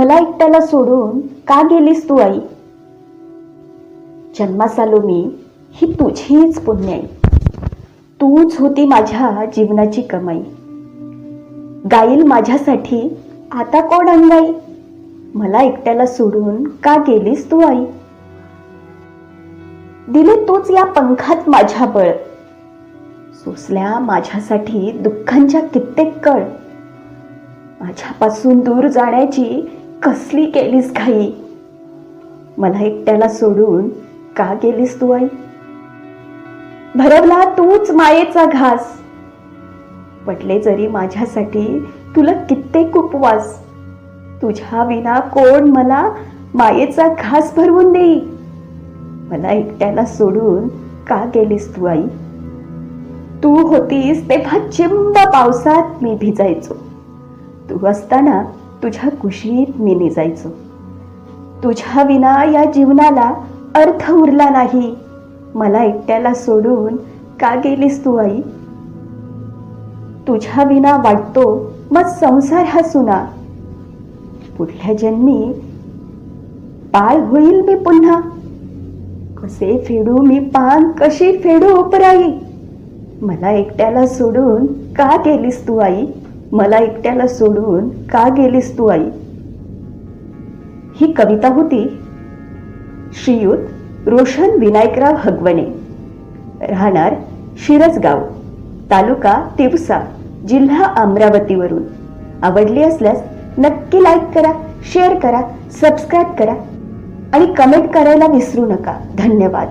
मला एकट्याला सोडून का गेलीस तू आई? जन्मास आलो मी ही तुझीच पुण्याई तूच होती माझ्या जीवनाची कमाई. गाईल माझ्यासाठी आता कोण अंगाई? मला एकट्याला सोडून का गेलीस तू आई? दिले तूच या पंखात माझ्या बळ. सोसल्या माझ्यासाठी दुःखांच्या कित्येक कळ. माझ्यापासून दूर जाण्याची कसली केलीस घाई? मला एकट्याला सोडून का गेलीस तू आई? भरवला तूच मायेचा घास. पटले जरी माझ्यासाठी तुला कित्येक उपवास. तुझ्या विना कोण मला मायेचा घास भरवून देई? मला एकट्याला सोडून का गेलीस तू आई? तू होतीस तेव्हा चिंब पावसात मी भिजायचो. तू असताना तुझ्या कुशीत मी निजायचो. तुझ्या विना या जीवनाला अर्थ उरला नाही. मला एकट्याला सोडून का गेलीस तू आई? तुझ्या विना वाटतो मग संसार हा सुना. पुढल्या जन्मी पाय होईल मी पुन्हा. कसे फेडू मी पान कशी फेडू उपराई? मला एकट्याला सोडून का गेलीस तू आई? मला एकट्याला सोडून का गेलीस तू आई? ही कविता होती श्रीयुत रोशन विनायकराव हगवणे. राहणार शिरसगाव तालुका तिवसा जिल्हा अमरावतीवरून. आवडली असल्यास नक्की लाईक करा शेअर करा सबस्क्राईब करा आणि कमेंट करायला विसरू नका. धन्यवाद.